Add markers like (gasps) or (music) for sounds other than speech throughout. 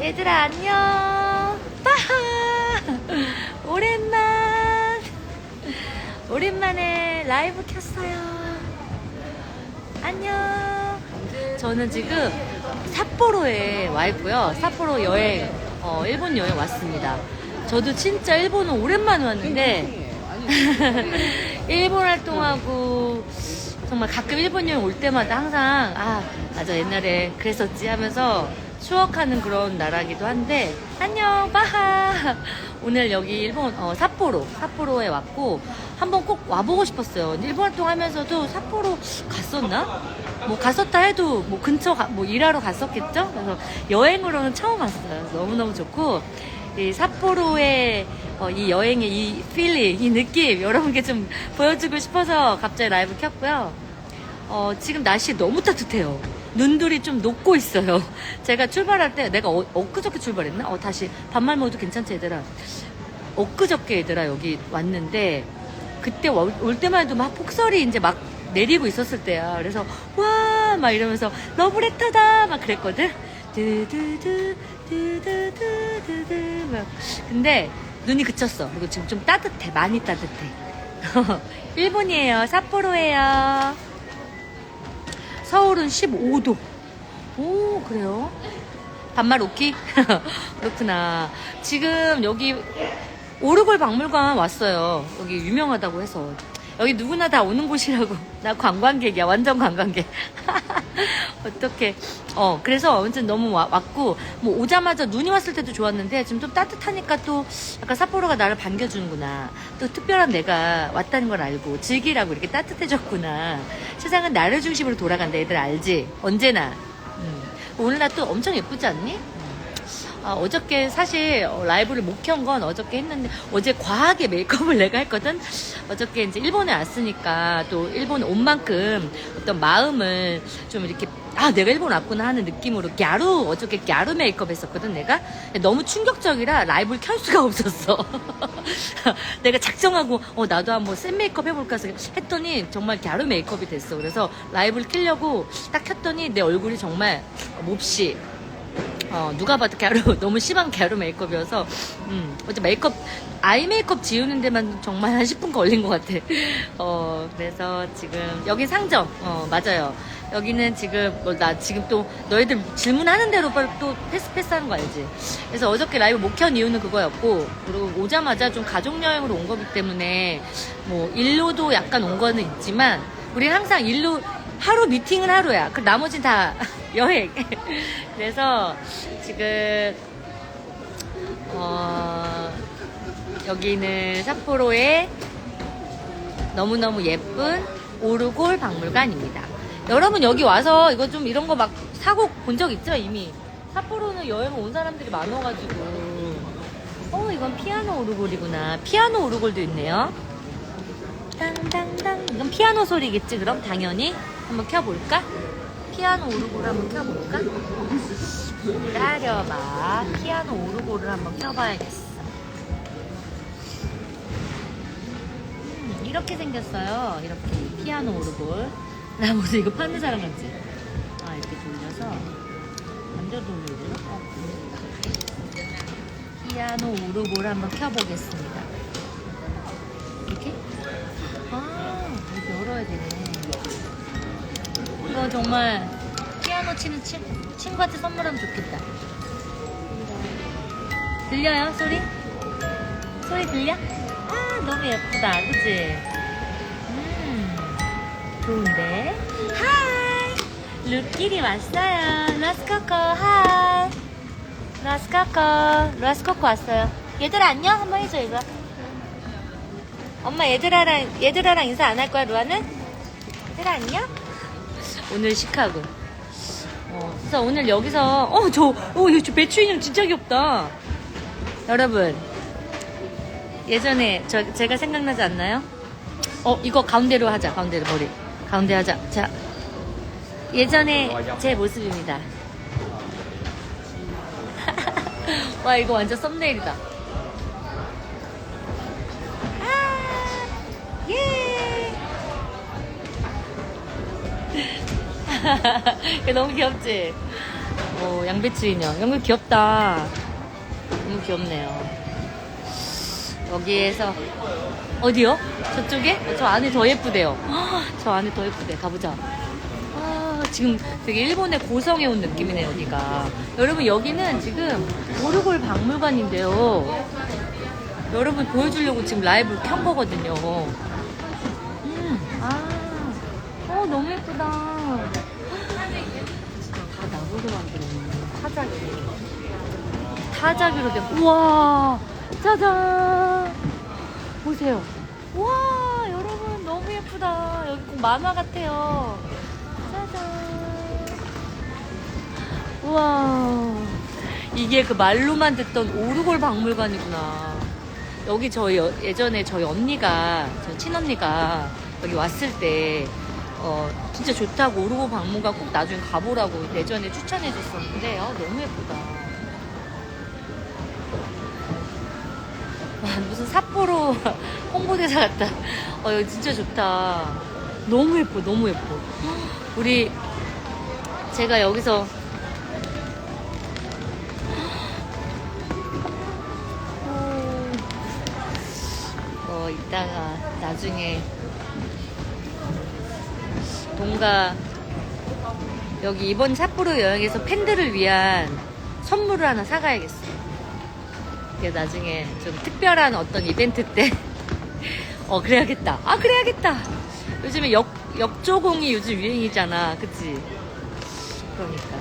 얘들아 안녕. 빠하. 오랜만. 오랜만에 라이브 켰어요. 안녕. 저는 지금 삿포로에 와 있고요. 삿포로 여행 어, 일본 여행 왔습니다. 저도 진짜 일본은 오랜만에 왔는데 (laughs) 일본 활동하고 정말 가끔 일본 여행 올 때마다 항상 아 맞아 옛날에 그랬었지 하면서 추억하는 그런 나라기도 한데 안녕 빠하! 오늘 여기 일본 어, 삿포로 삿포로에 왔고 한번 꼭 와보고 싶었어요. 일본 활동하면서도 삿포로 갔었나? 뭐 갔었다 해도 뭐 근처 가- 뭐 일하러 갔었겠죠? 그래서 여행으로는 처음 왔어요. 너무 너무 좋고 이 삿포로의 어, 이 여행의 이 필링, 이 느낌 여러분께 좀 보여주고 싶어서 갑자기 라이브 켰고요. 어, 지금 날씨 너무 따뜻해요. 눈들이 좀 녹고 있어요. 제가 출발할 때 내가 어, 엊그저께 출발했나? 어, 다시 반말 모드 괜찮지 얘들아? 엊그저께 얘들아 여기 왔는데 그때 올, 올 때만 해도 막 폭설이 이제 막 내리고 있었을 때야. 그래서 와 막 이러면서 러브레터다 막 그랬거든. 두두두 두두두두두 막 근데 눈이 그쳤어. 그리고 지금 좀 따뜻해. 많이 따뜻해. (laughs) 일본이에요. 삿포로예요. 서울은 15도. 오, 그래요? 반말 오키? (laughs) 그렇구나. 지금 여기 오르골 박물관 왔어요. 여기 유명하다고 해서. 여기 누구나 다 오는 곳이라고. (laughs) 나 관광객이야. 완전 관광객. (laughs) (laughs) 어떻게. 어, 그래서 아무튼 너무 와- 왔고, 뭐 오자마자 눈이 왔을 때도 좋았는데, 지금 좀 따뜻하니까 또 약간 삿포로가 나를 반겨주는구나. 또 특별한 내가 왔다는 걸 알고, 즐기라고 이렇게 따뜻해졌구나. 세상은 나를 중심으로 돌아간다. 얘들 알지? 언제나. 음. 오늘 나또 엄청 예쁘지 않니? 아, 어저께 사실 어, 라이브를 못 켠 건 어저께 했는데 어제 과하게 메이크업을 (laughs) 내가 했거든. 어저께 이제 일본에 왔으니까 또 일본 온 만큼 어떤 마음을 좀 이렇게 아 내가 일본 왔구나 하는 느낌으로 갸루 어저께 갸루 메이크업 했었거든 내가? 너무 충격적이라 라이브를 켤 수가 (laughs) 없었어. (laughs) 내가 작정하고 어 나도 한번 센 메이크업 해볼까 했더니 정말 갸루 메이크업이 됐어. 그래서 라이브를 켜려고 딱 켰더니 내 얼굴이 정말 몹시 어, 누가 봐도 갸루, (laughs) 너무 심한 갸루 메이크업이어서, 음, 어제 메이크업, 아이 메이크업 지우는 데만 정말 한 10분 걸린 것 같아. (laughs) 어, 그래서 지금, 여기 상점, 어, 맞아요. 여기는 지금, 뭐, 나 지금 또, 너희들 질문하는 대로 또 패스 패스 하는 거 알지? 그래서 어저께 라이브 못 켠 이유는 그거였고, 그리고 오자마자 좀 가족여행으로 온 거기 때문에, 뭐, 일로도 약간 온 거는 있지만, 우리 항상 일로, 하루 미팅은 하루야. 그 나머지는 다 (laughs) 여행. (laughs) 그래서 지금 어, 여기는 삿포로의 너무너무 예쁜 오르골 박물관입니다. 여러분 여기 와서 이거 좀 이런 거 막 사고 본 적 있죠 이미? 삿포로는 여행 온 사람들이 많아가지고 어 이건 피아노 오르골이구나. 피아노 오르골도 있네요. 땅땅땅 이건 피아노 소리겠지 그럼 당연히 한번 켜볼까? 피아노 오르골 한번 켜볼까? 기다려봐 피아노 오르골을 한번 켜봐야겠어 음, 이렇게 생겼어요 이렇게 피아노 오르골 나 무슨 이거 파는 사람 같지? 아 이렇게 돌려서 돌려야 되나? 어. 피아노 오르골 한번 켜보겠습니다 이렇게? 아, 이렇게 열어야 되네. 이거 정말 피아노 치는 친, 친구한테 선물하면 좋겠다. 들려요, 소리? 소리 들려? 아, 너무 예쁘다, 그치? 음, 좋은데? 하이! 루끼리 왔어요. 라스코코, 하이! 라스코코, 라스코코 왔어요. 얘들아, 안녕? 한번 해줘, 이거. 엄마 얘들아랑 얘들아랑 인사 안 할 거야 루아는? 얘들아 안녕? 오늘 시카고. 어, 그래서 오늘 여기서 어 저어 저 배추 인형 진짜 귀엽다. 여러분 예전에 저 제가 생각나지 않나요? 어 이거 가운데로 하자 가운데로 머리 가운데 하자 자 예전에 제 모습입니다. (laughs) 와 이거 완전 썸네일이다. (laughs) 너무 귀엽지? 어, 양배추 인형. 거 귀엽다. 너무 귀엽네요. 여기에서 어디요? 저쪽에? 어, 저 안에 더 예쁘대요. 헉, (gasps) 저 안에 더 예쁘대. 가보자. 아, 지금 되게 일본에 고성에 온 느낌이네 여기가. 여러분 여기는 지금 오르골 박물관인데요. 여러분 보여주려고 지금 라이브를 켠 거거든요. 음, 아, 어 너무 예쁘다. 다 나무로 만들었네. 타자기. 타자기로 된. 우와, 짜잔. 보세요. 우와, 여러분 너무 예쁘다. 여기 꼭 만화 같아요. 짜잔. 우와. 이게 그 말로만 듣던 오르골 박물관이구나. 여기 저희 어- 예전에 저희 언니가, 저 친언니가 여기 왔을 때, 어, 진짜 좋다고 오르골 박물관 꼭 나중에 가보라고 예전에 추천해 줬었는데, 아, 너무 예쁘다. 와, 무슨 삿포로 (laughs) 홍보대사 같다. 어, 여기 진짜 좋다. 너무 예뻐, 너무 예뻐. 우리, 제가 여기서 어, 이따가 나중에 동가 여기 이번 삿포로 여행에서 팬들을 위한 선물을 하나 사가야겠어. 이게 나중에 좀 특별한 어떤 이벤트 때, (laughs) 어, 그래야겠다. 아, 그래야겠다. 요즘에 역, 역조공이 요즘 유행이잖아. 그치? 그러니까.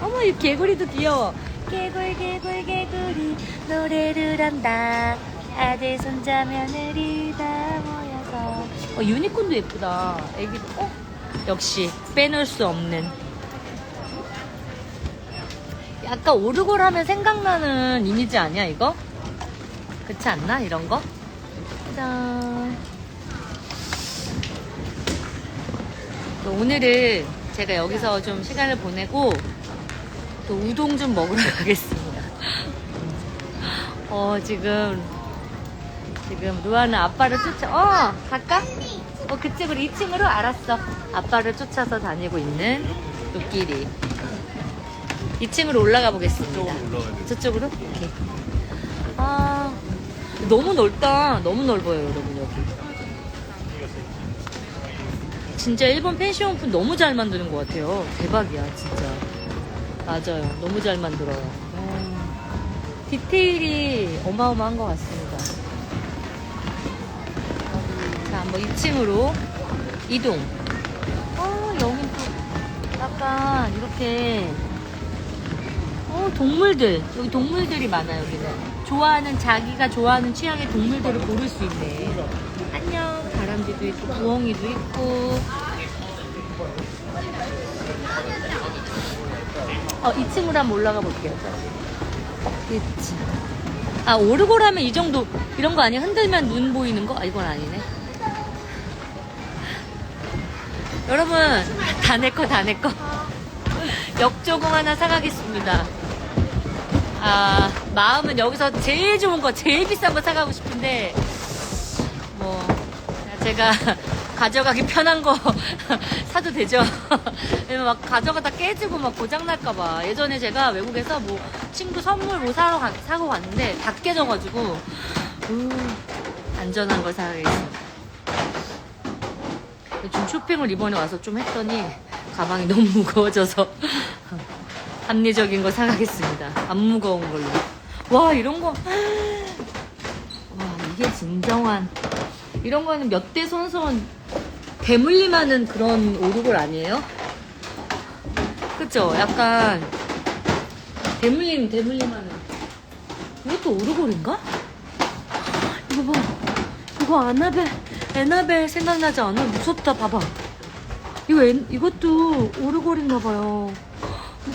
어머, 이 개구리도 귀여워. 개굴, 개굴, 개구리, 노래를 한다. 아들, 손자, 며느리 다 모여서. 어, 유니콘도 예쁘다. 애기, 어? 역시, 빼놓을 수 없는. 약간 오르골 하면 생각나는 이미지 아니야, 이거? 그렇지 않나? 이런 거? 짠. 또 오늘은 제가 여기서 좀 시간을 보내고 또 우동 좀 먹으러 (laughs) 가겠습니다. 어, 지금, 지금 루아는 아빠를 쫓아, 어, 갈까? 어, 그쪽으로 2층으로? 알았어. 아빠를 쫓아서 다니고 있는 눈길이. 2층으로 올라가 보겠습니다. 저쪽으로? 오케이. 아, 너무 넓다. 너무 넓어요, 여러분, 여기. 진짜 일본 펜션오픈 너무 잘 만드는 것 같아요. 대박이야, 진짜. 맞아요. 너무 잘 만들어요. 음, 디테일이 어마어마한 것 같습니다. 자, 한번 2층으로 이동. 어, 여기 또 약간 이렇게 어, 동물들. 여기 동물들이 많아요, 여기는. 좋아하는, 자기가 좋아하는 취향의 동물들을 고를 수 있네. 안녕. 다람쥐도 있고, 부엉이도 있고. 어, 2층으로 한번 올라가 볼게요. 2층. 아, 오르골 하면 이 정도, 이런 거 아니야? 흔들면 눈 보이는 거? 아, 이건 아니네. 여러분, 다 내 거, 다 내 거. 역조공 하나 사가겠습니다. 아, 마음은 여기서 제일 좋은 거, 제일 비싼 거 사가고 싶은데, 뭐, 제가 (laughs) 가져가기 편한 거 (laughs) 사도 되죠? (laughs) 막 가져가다 깨지고 막 고장 날까봐. 예전에 제가 외국에서 뭐 친구 선물 뭐 사러 가- 사고 갔는데 다 깨져가지고, 우, 안전한 걸 사야겠습니다. 좀 쇼핑을 이번에 와서 좀 했더니 가방이 너무 무거워져서 (laughs) 합리적인 거 사가겠습니다. 안 무거운 걸로. 와 이런 거. 와 이게 진정한 이런 거는 몇 대 손손 대물림하는 그런 오르골 아니에요? 그쵸? 약간 대물림 대물림하는 이것도 오르골인가? (gasps) 이거 봐. 이거 아나벨, 에나벨 생각나지 않아? 무섭다, 봐봐. 이거, 엔- 이것도 오르골인가 봐요.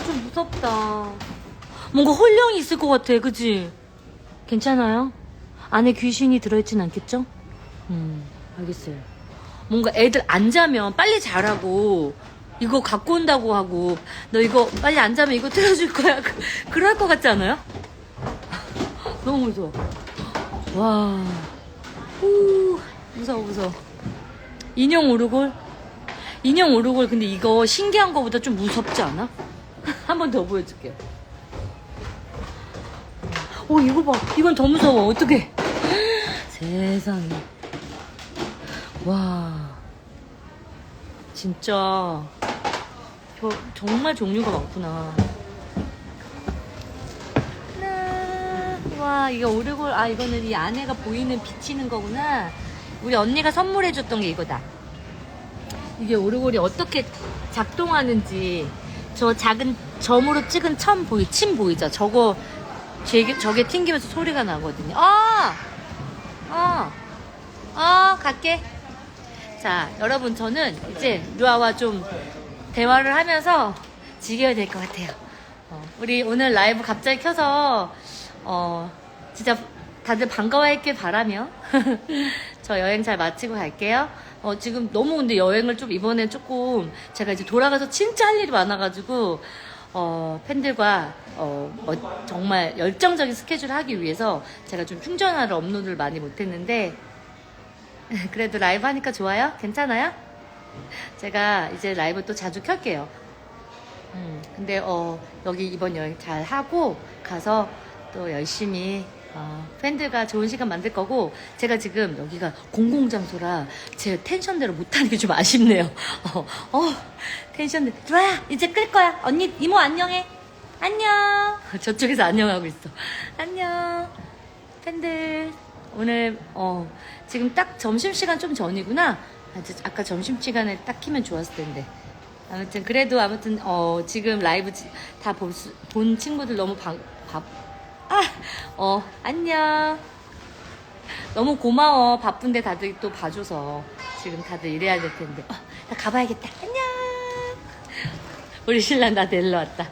좀 무섭다. 뭔가 홀령이 있을 것 같아, 그지? 괜찮아요? 안에 귀신이 들어있진 않겠죠? 음, 알겠어요. 뭔가 애들 안 자면 빨리 자라고, 이거 갖고 온다고 하고, 너 이거 빨리 안 자면 이거 틀어줄 거야. 그- (laughs) 그럴 것 같지 않아요? (laughs) 너무 무서워. 와. 후, 무서워, 무서워. 인형 오르골? 인형 오르골, 근데 이거 신기한 거보다 좀 무섭지 않아? (laughs) 한 번 더 보여줄게요. 오, 이거 봐. 이건 더 무서워. 어떡해. (gasps) 세상에. 와. 진짜. 저, 정말 종류가 많구나. 나- 와, 이게 오르골, 아, 이거는 이 안에가 보이는 비치는 거구나. 우리 언니가 선물해줬던 게 이거다. 이게 오르골이 어떻게 작동하는지 저 작은 점으로 찍은 천 보이, 침 보이죠? 저거 저게, 저게 튕기면서 소리가 나거든요. 아! 어! 어, 갈게. 자, 여러분, 저는 이제 루아와 좀 대화를 하면서 즐겨야 될 것 같아요. 어, 우리 오늘 라이브 갑자기 켜서, 어, 진짜 다들 반가워했길 바라며, (laughs) 저 여행 잘 마치고 갈게요. 어, 지금 너무 근데 여행을 좀 이번에 조금 제가 이제 돌아가서 진짜 할 일이 많아가지고, 어, 팬들과 어, 어, 정말 열정적인 스케줄을 하기 위해서 제가 좀 충전하러 업로드를 많이 못했는데 (laughs) 그래도 라이브 하니까 좋아요? 괜찮아요? 제가 이제 라이브 또 자주 켤게요. 음, 근데 어, 여기 이번 여행 잘 하고 가서 또 열심히 어, 팬들과 좋은 시간 만들 거고 제가 지금 여기가 공공장소라 제 텐션대로 못하는 게 좀 아쉽네요. 어, 어 텐션대 들어야 이제 끌 거야. 언니 이모 안녕해. 안녕. 저쪽에서 안녕하고 있어. 안녕. 팬들 오늘 어 지금 딱 점심 시간 좀 전이구나. 아, 저- 아까 점심 시간에 딱 키면 좋았을 텐데. 아무튼 그래도 아무튼 어 지금 라이브 다본 친구들 너무 방, 바, 아, 어 안녕. 너무 고마워. 바쁜데 다들 또 봐줘서 지금 다들 일해야 될 텐데. 어, 나 가봐야겠다. 안녕. 우리 신랑 나 데리러 왔다.